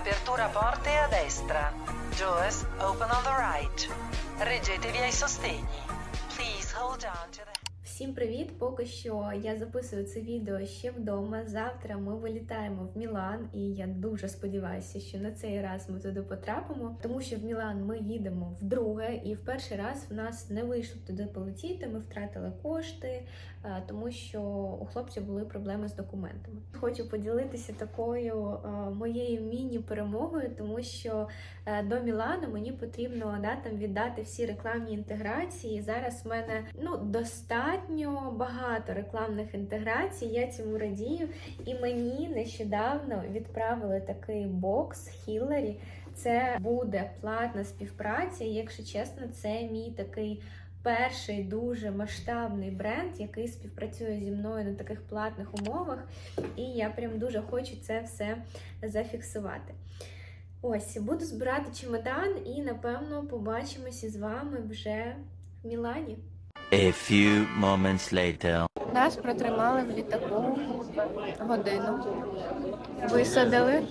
Apertura porte a destra. Doors open on the right. Reggetevi ai sostegni. Please hold on to the Всім привіт! Поки що я записую це відео ще вдома. Завтра ми вилітаємо в Мілан, і я дуже сподіваюся, що на цей раз ми туди потрапимо, тому що в Мілан ми їдемо вдруге, і в перший раз в нас не вийшло туди полетіти. Ми втратили кошти, тому що у хлопців були проблеми з документами. Хочу поділитися такою е, моєю міні-перемогою, тому що е, до Мілану мені потрібно да, там віддати всі рекламні інтеграції. Зараз в мене ну достатньо багато рекламних інтеграцій. Я цьому радію. І мені нещодавно відправили такий бокс Хіларі. Це буде платна співпраця. Якщо чесно, це мій такий. Перший дуже масштабний бренд, який співпрацює зі мною на таких платних умовах, і я прям дуже хочу це все зафіксувати. Ось, буду збирати чемодан і напевно побачимося з вами вже в Мілані. A few moments later. Нас протримали в літаку годину. Висадили.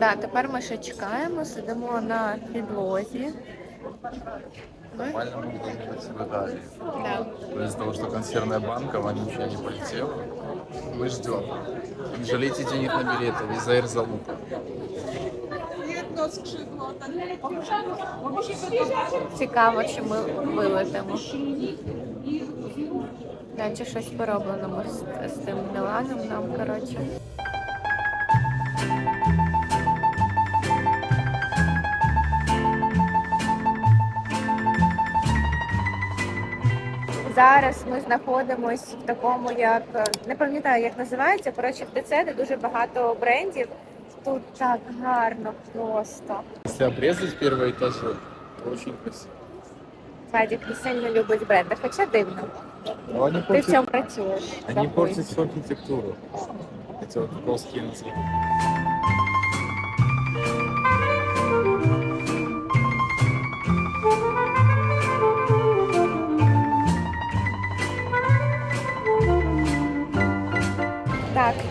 Да, тепер ми ще чекаємо, сидимо на підлозі. Ми? Нормально мы должны быть в Италии. Да. Но Из-за того, что консервная банка, Ванюча не полетела, мы ждем. Не жалейте денег на билеты, виза Air залупа. Цікаво, чи ми вилетимо. Наче щось пороблено ми з, з тим Міланом нам, коротше. Зараз ми знаходимося в такому, як не пам'ятаю, як називається. Коротше, в ТЦ, де дуже багато брендів. Тут так гарно просто. Если обрезать первый этаж, то очень красиво. Вадик не сильно любить бренди, хоча дивно. Но они Ти в портят, цьому працюєш. они Рахуй. портят всю архитектуру. Эти вот плоские носки.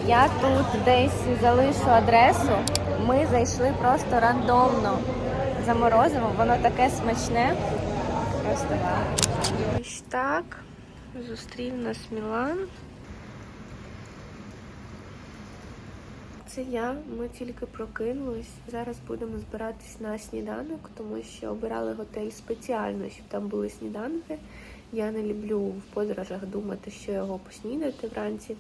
Я тут десь залишу адресу. Ми зайшли просто рандомно за морозиво, воно таке смачне. Просто вау. Ось так. Зустрів нас Мілан. Це я, ми тільки прокинулись. Зараз будемо збиратись на сніданок, тому що обирали готель спеціально, щоб там були сніданки. Я не люблю в подорожах думати, що його поснідати вранці.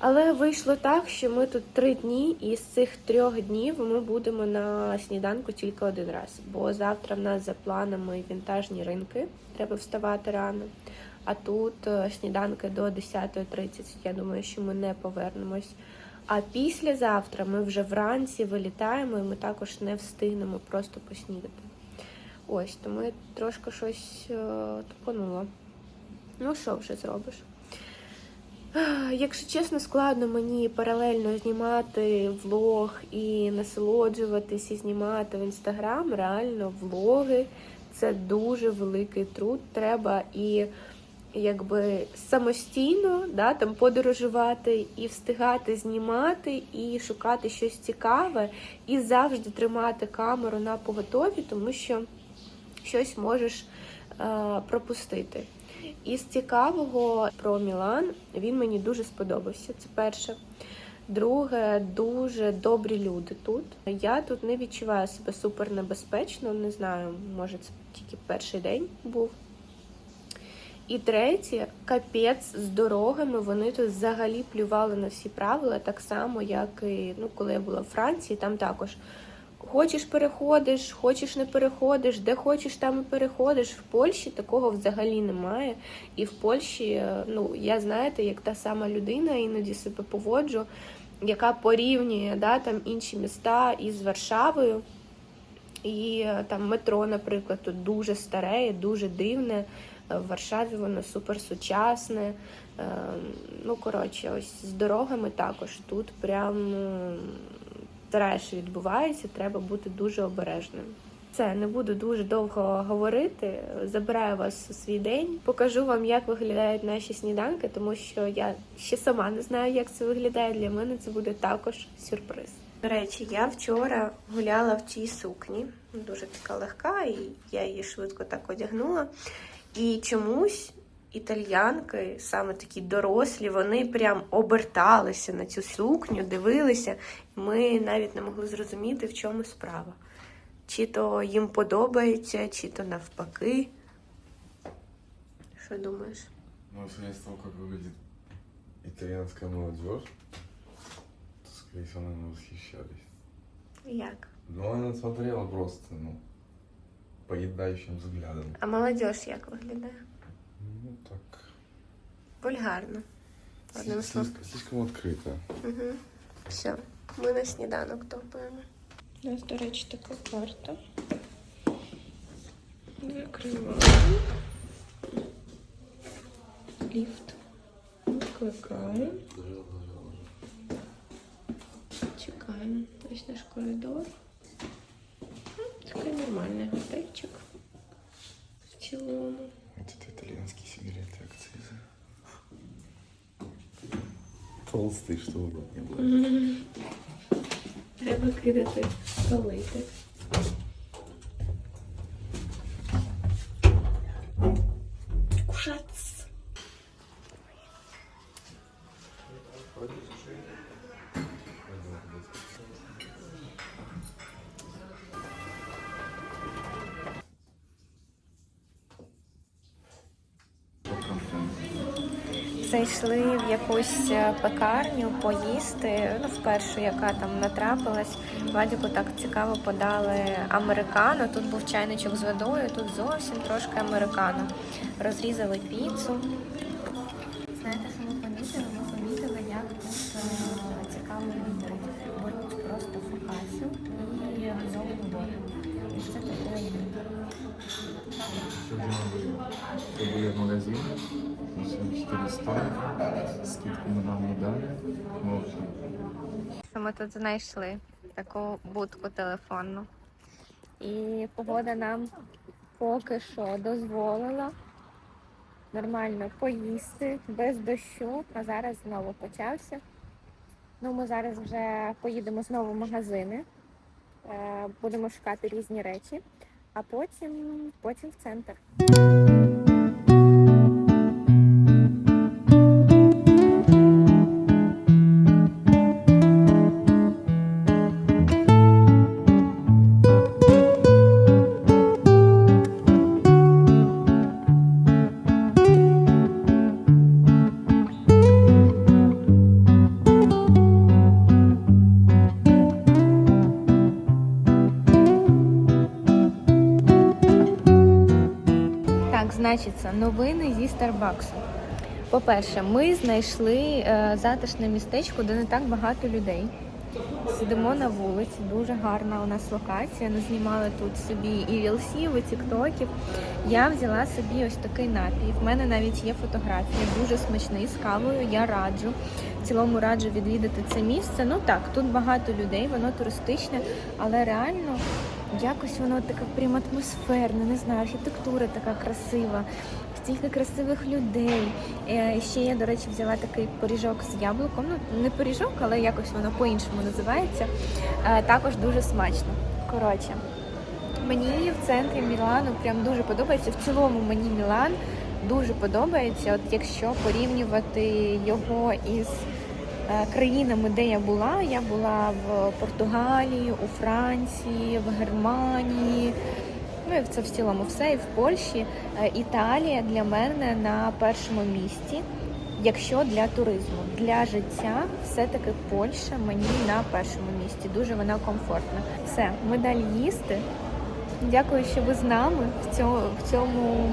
Але вийшло так, що ми тут три дні, і з цих трьох днів ми будемо на сніданку тільки один раз. Бо завтра в нас за планами вінтажні ринки, треба вставати рано. А тут е, сніданки до 10.30. Я думаю, що ми не повернемось. А післязавтра ми вже вранці вилітаємо, і ми також не встигнемо просто поснідати. Ось, тому я трошки щось е. Ну, що вже зробиш? Якщо чесно, складно мені паралельно знімати влог і насолоджуватись і знімати в інстаграм. Реально, влоги це дуже великий труд. Треба і якби самостійно да, там подорожувати, і встигати знімати, і шукати щось цікаве, і завжди тримати камеру на поготові, тому що щось можеш е, пропустити. Із цікавого про Мілан він мені дуже сподобався. Це перше. Друге, дуже добрі люди тут. Я тут не відчуваю себе супер небезпечно. Не знаю, може це тільки перший день був. І третє, капець з дорогами. Вони тут взагалі плювали на всі правила, так само, як і ну, коли я була в Франції, там також. Хочеш переходиш, хочеш не переходиш, де хочеш, там і переходиш. В Польщі такого взагалі немає. І в Польщі, е, ну я знаєте, як та сама людина іноді себе поводжу, яка порівнює да, там інші міста із Варшавою. І е, там метро, наприклад, тут дуже старе, дуже дивне. Е, В Варшаві воно супер сучасне. Е, Ну, коротше, ось з дорогами також тут прям треш відбувається, треба бути дуже обережним. Це не буду дуже довго говорити. Забираю вас у свій день, покажу вам, як виглядають наші сніданки, тому що я ще сама не знаю, як це виглядає. Для мене це буде також сюрприз. До речі, я вчора гуляла в цій сукні, дуже така легка, і я її швидко так одягнула. І чомусь італьянки, саме такі дорослі, вони прям оберталися на цю сукню, дивилися. Ми навіть не могли зрозуміти, в чому справа. Чи то їм подобається, чи то навпаки. Що думаєш? Ну, исходя из того, как выглядит итальянская молодежь, то, скорее всего, наверное, восхищались. Як? Но она смотрела просто, ну, поедающим взглядом. А молодь як виглядає? Ну, так. Вульгарно. Одним Слишком, словом. слишком открыто. Угу. Все, ми на сніданок топаємо. У нас, до речі, така карта. Закриваємо. Ліфт. Викликаємо. Чекаємо. Ось наш коридор. Ну, Такий нормальний готельчик. В цілому. Толстый, что не было. Треба кидати палити. Якусь е, пекарню поїсти, ну, вперше, яка там натрапилась. Вадіку так цікаво подали американо. Тут був чайничок з водою, тут зовсім трошки американо. Розрізали піцу. Знаєте, мы были в магазине, 400, скидку мы нам не дали. В общем, Ми тут знайшли таку будку телефонну. І погода нам поки що дозволила нормально поїсти без дощу, а зараз знову почався. Ну, ми зараз вже поїдемо знову в магазини, е, будемо шукати різні речі, а потім, потім в центр. Новини зі Старбаксу. По-перше, ми знайшли е, затишне містечко, де не так багато людей. Сидимо на вулиці, дуже гарна у нас локація. Ми знімали тут собі і рілсів, і тіктоків. Я взяла собі ось такий напій. В мене навіть є фотографія, дуже смачний з кавою. Я раджу. В цілому раджу відвідати це місце. Ну так, тут багато людей, воно туристичне, але реально якось воно таке прям атмосферне, не знаю, архітектура така красива, стільки красивих людей. Е, Ще я, до речі, взяла такий пиріжок з яблуком. Ну, не пиріжок, але якось воно по-іншому називається. Е, Також дуже смачно. Коротше, мені в центрі Мілану прям дуже подобається. В цілому мені Мілан дуже подобається. От якщо порівнювати його із е, країнами, де я була, я була в Португалії, у Франції, в Германії. Ну це в цілому все, і в Польщі. Е, Італія для мене на першому місці. Якщо для туризму, для життя, все-таки Польща мені на першому місці. Дуже вона комфортна. Все, ми далі їсти. Дякую, що ви з нами в цьому, в цьому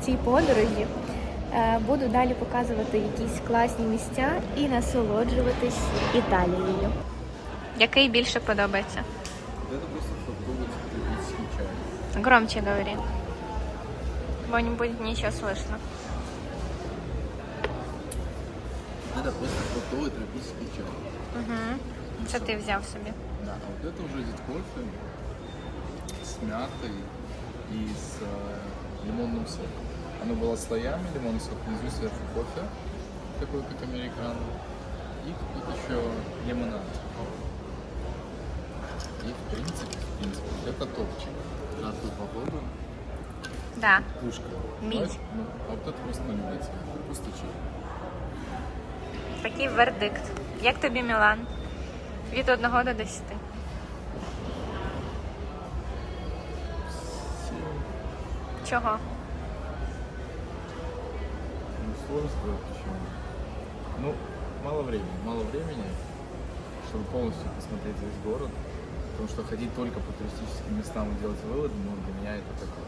в цій подорожі. Е, Буду далі показувати якісь класні місця і насолоджуватись Італією. Який більше подобається? Громче говори. Бо не будет ничего слышно. Это просто фруктовый тропический чай. Угу. Це ти взяв собі. Да, а вот это уже идет кофе с мятой и с э, лимонным соком. Оно было слоями, лимонный сок внизу, сверху кофе, такой как американо. И тут еще лимонад. И в принципе, в принципе, это топчик. Жаркую погоду, Да. пушка. Давайте, ну, а вот это просто на любителя. Просто чил. Такий вердикт. Як тобі Мілан? Від 1 до 10. Чого? Ну, сложно сказать почему. Ну, мало времени. Мало времени, чтобы полностью посмотреть весь город. Потому что ходить только по туристическим местам и делать выводы, ну, для меня это такое.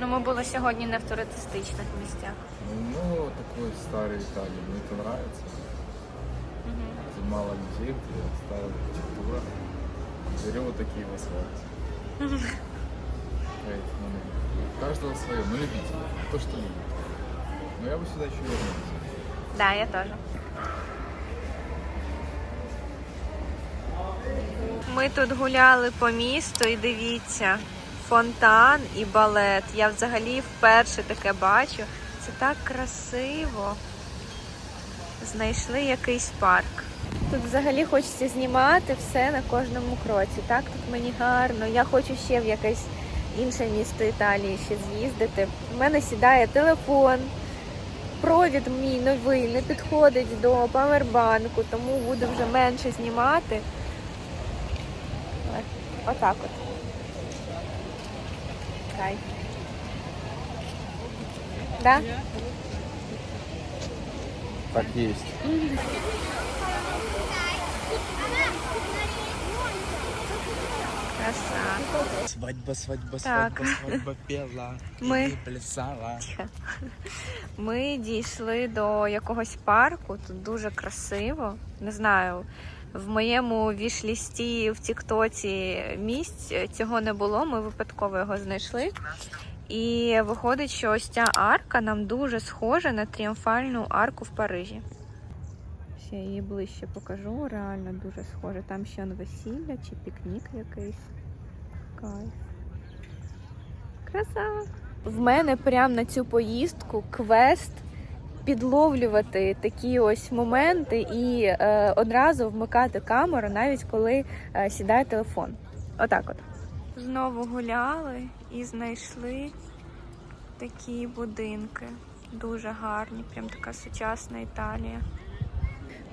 Ну, ми були сьогодні не в туристичних місцях. Ну, много такой старой Италии. Мне это нравится. Где мало людей, где старая архитектура. Берем вот такие в. Поэтому, ну, у каждого свое. Мы любители. То, что любит. Но я бы сюда еще вернулся. Да, я теж. Ми тут гуляли по місту і дивіться, фонтан і балет. Я взагалі вперше таке бачу. Це так красиво. Знайшли якийсь парк. Тут взагалі хочеться знімати все на кожному кроці. Так, тут мені гарно. Я хочу ще в якесь інше місто Італії ще з'їздити. У мене сідає телефон. Провід мій новий не підходить до павербанку, тому буду вже менше знімати. От- Отак от. Кайф. Да? Так есть. Краса. Свадьба, свадьба, Так. свадьба, свадьба пела. Ми- и плясала. Ми дійшли до якогось парку, тут дуже красиво. Не знаю, в моєму вішлісті в Тіктоці місць цього не було. Ми випадково його знайшли. І виходить, що ось ця арка нам дуже схожа на тріумфальну арку в Парижі. Ще її ближче покажу. Реально дуже схоже. Там ще весілля чи пікнік якийсь. Кайф. Краса! В мене прямо на цю поїздку квест підловлювати такі ось моменти і е, одразу вмикати камеру, навіть коли е, сідає телефон. Отак от. Знову гуляли і знайшли такі будинки. Дуже гарні, прям така сучасна Італія.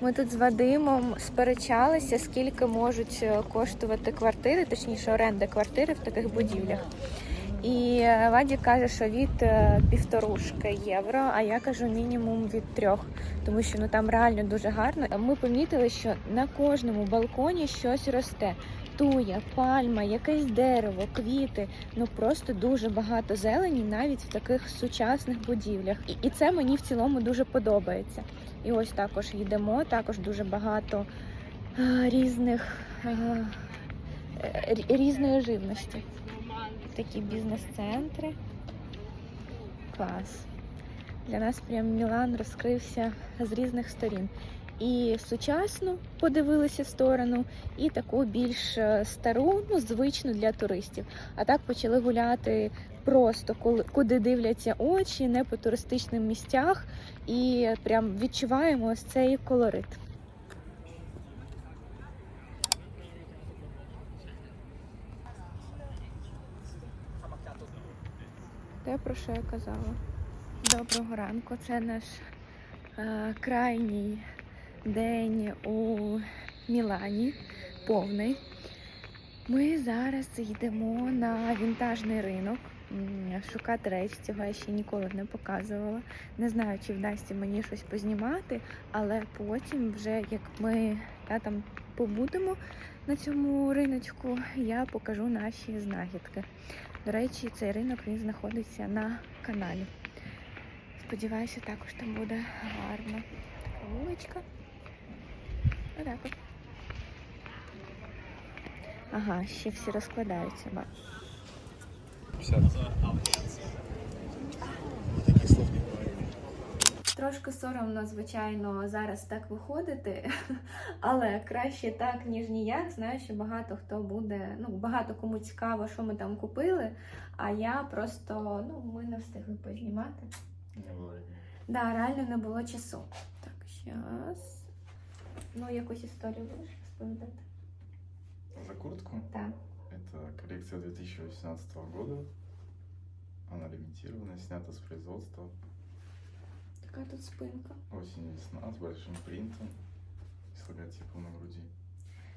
Ми тут з Вадимом сперечалися, скільки можуть е, коштувати квартири, точніше оренда квартири в таких будівлях. І Ваді каже, що від е, півторушки євро, а я кажу мінімум від трьох, тому що ну там реально дуже гарно. Ми помітили, що на кожному балконі щось росте. Туя, пальма, якесь дерево, квіти. Ну просто дуже багато зелені навіть в таких сучасних будівлях. І, це мені в цілому дуже подобається. І ось також йдемо, також дуже багато е, різних е, рі- різної живності. Такі бізнес-центри. Клас. Для нас прям Мілан розкрився з різних сторін. І сучасну подивилися сторону, і таку більш е, стару, ну, звичну для туристів. А так почали гуляти просто, куди дивляться очі, не по туристичним місцях, і прям відчуваємо ось цей колорит. Те, про що я казала. Доброго ранку. Це наш е, крайній день у Мілані, повний. Ми зараз йдемо на вінтажний ринок. Шукати речі, цього я ще ніколи не показувала. Не знаю, чи вдасться мені щось познімати, але потім, вже як ми та, там побудемо на цьому риночку, я покажу наші знахідки. До речі, цей ринок він знаходиться на каналі. Сподіваюся, також там буде гарно. Така вуличка. Отак от. Ага, ще всі розкладаються. ба- Таких слов не говорили. Трошки соромно, звичайно, зараз так виходити, але краще так, ніж ніяк. Знаю, що багато хто буде, ну багато кому цікаво, що ми там купили. А я просто ну ми не встигли познімати. Не времени. Да, реально не було часу. Так, щас. Ну, якусь історію будеш розповідати. За куртку? Так. Это коллекция 2018 года. Она лимитированная, снята с производства. Така тут спинка. Осень-весна с большим принтом с логотипом на груди.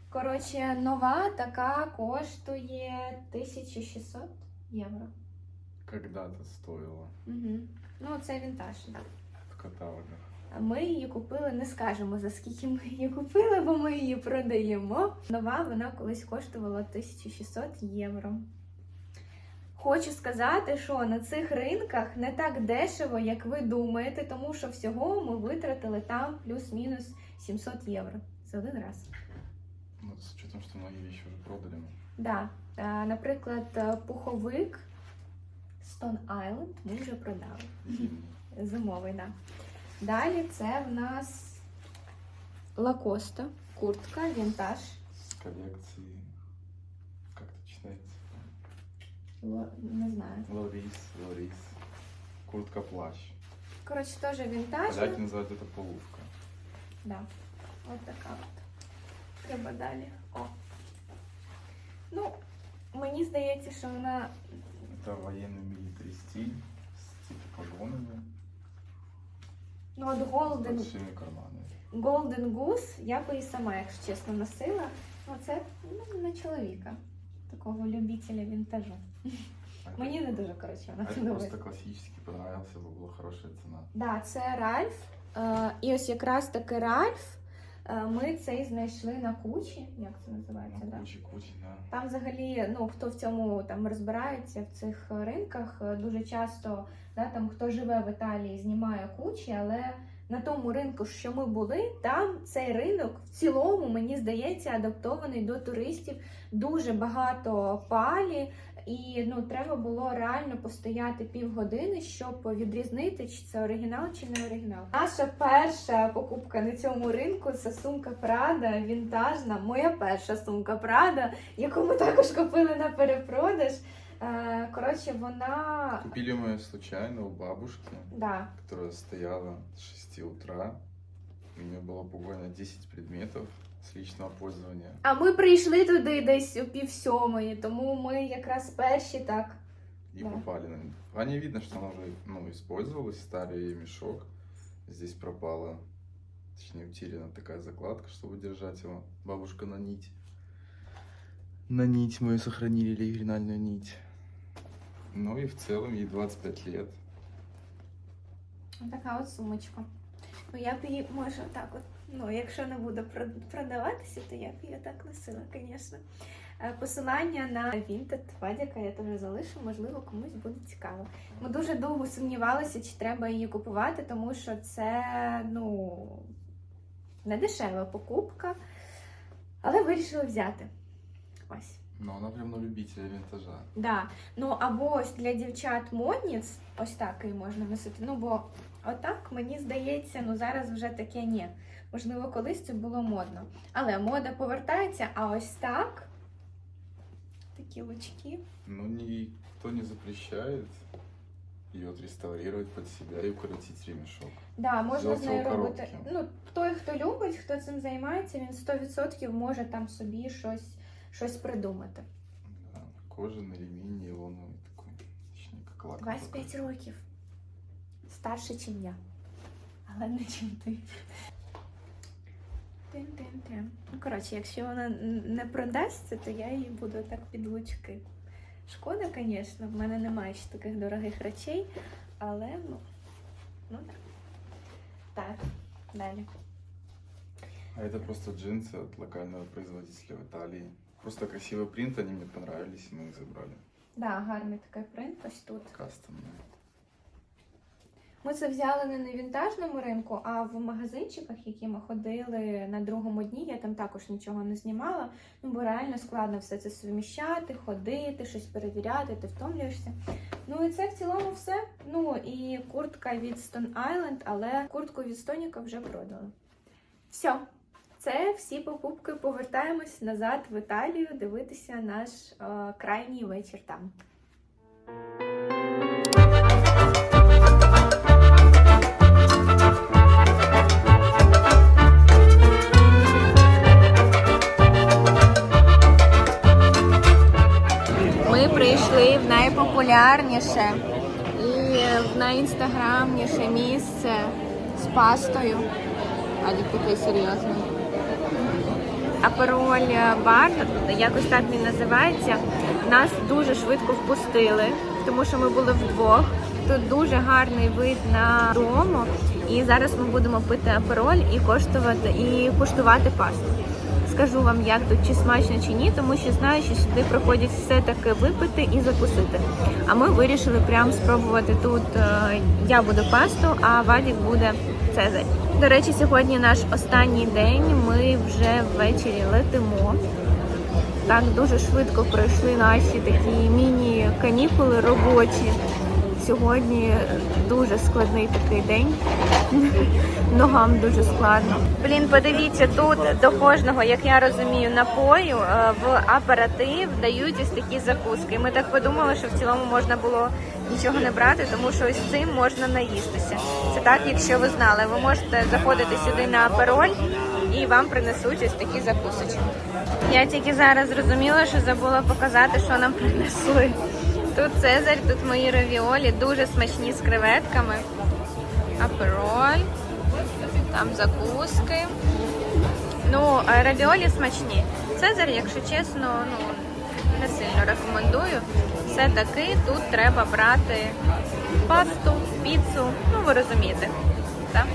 Коротше, нова така коштує 1600 євро. Когда-то стоила Угу. Ну, це вінтаж, в каталогах. Ми її купили, не скажемо за скільки ми її купили, бо ми її продаємо. Нова вона колись коштувала 1600 євро. Хочу сказати, що на цих ринках не так дешево, як ви думаєте, тому що всього ми витратили там плюс-мінус 700 євро за один раз. Ну, с учетом, что многие вещи уже продали. Да. Е, Наприклад, е, пуховик Stone Island ми вже продали. Зимний. Зимовий, да. Далі це в нас Лакоста, куртка, вінтаж. С коллекции... Ло- Не знаю. Лорис, Лорис. Куртка-плащ. Коротше, теж вінтаж. Поляки называют это полувка. Да. От така от. Треба далі. О. Ну, мені здається, що вона Это военный милитари стиль с типа погонами, ну, от с Golden, большими карманами. Golden Goose я би і сама, якщо чесно, носила. Ну, це ну, на чоловіка. Такого любителя вінтажу. А это- Мені не дуже, коротше, а вона это подобається. просто классический понравился, была хорошая цена. Да, це Ральф. Е, і ось якраз таки Ральф. е, Ми цей знайшли на кучі. Як це називається? Ну, Да? кучи, кучи, да. Там взагалі, ну хто в цьому там розбирається в цих ринках, е, дуже часто да, там хто живе в Італії, знімає кучі, але на тому ринку, що ми були, там цей ринок в цілому, мені здається, адаптований до туристів. Дуже багато палі, і ну треба було реально постояти півгодини, щоб відрізнити, чи це оригінал, чи не оригінал. Наша перша покупка на цьому ринку це сумка Прада, вінтажна. Моя перша сумка Прада, яку ми також купили на перепродаж. Е, Коротше, вона Купили мы ее случайно у бабушки, да, которая стояла с 6 утра. У нее была буквально 10 предметов с личного пользования. А ми прийшли туди десь о пів сьомої, тому ми якраз перші так. И Да. попали на По ней видно, что она уже ну, использовалась, старый её мешок. Здесь пропала, точнее утеряна такая закладка, чтобы держать его. Бабушка на нить. На нить ее сохранили, оригинальную нить. Ну и в целом ей 25 лет. Така от сумочка. Ну я б її може так от. Ну, якщо не буде продаватися, то я б її так носила, звісно. Е, Посилання на Vinted Вадіка я теж залишу, можливо, комусь буде цікаво. Ми дуже довго сумнівалися, чи треба її купувати, тому що це ну не дешева покупка, але вирішили взяти. Ось. Но она прям на любителя винтажа. Да. Ну або ось для дівчат модниць, ось так її можна носити. Ну бо отак мені здається, ну зараз вже таке ні. Можливо, колись це було модно. Але мода повертається, а ось так. Такі очки. Но никто не запрещает ее отреставрировать под себя и укоротить ремешок. Да, можна з нею робити. Ну, той, хто любить, хто цим займається, він 100% може там собі щось, щось придумати. Да, кожаный ремень нейлоновый такой. Точнее, как лаковый. 25 років. Старше, ніж я. Але не чим ти. Тим-тим-тим. Ну, коротше, якщо вона н- не продасться, то я її буду так під лучки. Шкода, звісно, в мене немає ще таких дорогих речей, але ну, ну так. Так, далі. А это просто джинсы от локального производителя в Италии. Просто красивый принт, они мне понравились, и мы их забрали. Да, гарний такий принт ось тут. Кастомные. Ми це взяли не на вінтажному ринку, а в магазинчиках, які ми ходили на другому дні. Я там також нічого не знімала. Ну бо реально складно все це суміщати, ходити, щось перевіряти, ти втомлюєшся. Ну і це в цілому все. Ну і куртка від Stone Island, але куртку від Стоніка вже продали. Все. це всі покупки. Повертаємось назад в Італію, дивитися наш е, крайній вечір там. Ми прийшли в найпопулярніше і в найінстаграмніше місце з пастою. Адік такий серйозний. Апероль бар, якось так він називається. Нас дуже швидко впустили, тому що ми були вдвох. Тут дуже гарний вид на дому. І зараз ми будемо пити апероль і коштувати і куштувати пасту. Скажу вам, як тут чи смачно чи ні, тому що знаю, що сюди приходять все таки випити і закусити. А ми вирішили прям спробувати тут. е, Я буду пасту, а Вадік буде цезарь. До речі, сьогодні наш останній день. Ми вже ввечері летимо. Так дуже швидко пройшли наші такі міні-канікули робочі. Сьогодні дуже складний такий день. Ногам дуже складно. Блін, подивіться, тут до кожного, як я розумію, напою е, в аператив дають ось такі закуски. Ми так подумали, що в цілому можна було нічого не брати, тому що ось цим можна наїстися. Це так, якщо ви знали, ви можете заходити сюди на апероль і вам принесуть ось такі закусочки. Я тільки зараз зрозуміла, що забула показати, що нам принесли. Тут Цезарь, тут мої равіолі, дуже смачні з креветками. Апероль, там закуски. Ну, равіолі смачні. Цезарь, якщо чесно, ну не сильно рекомендую. Все-таки тут треба брати пасту, піцу. Ну, ви розумієте. Так?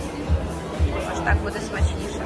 Ось так буде смачніше.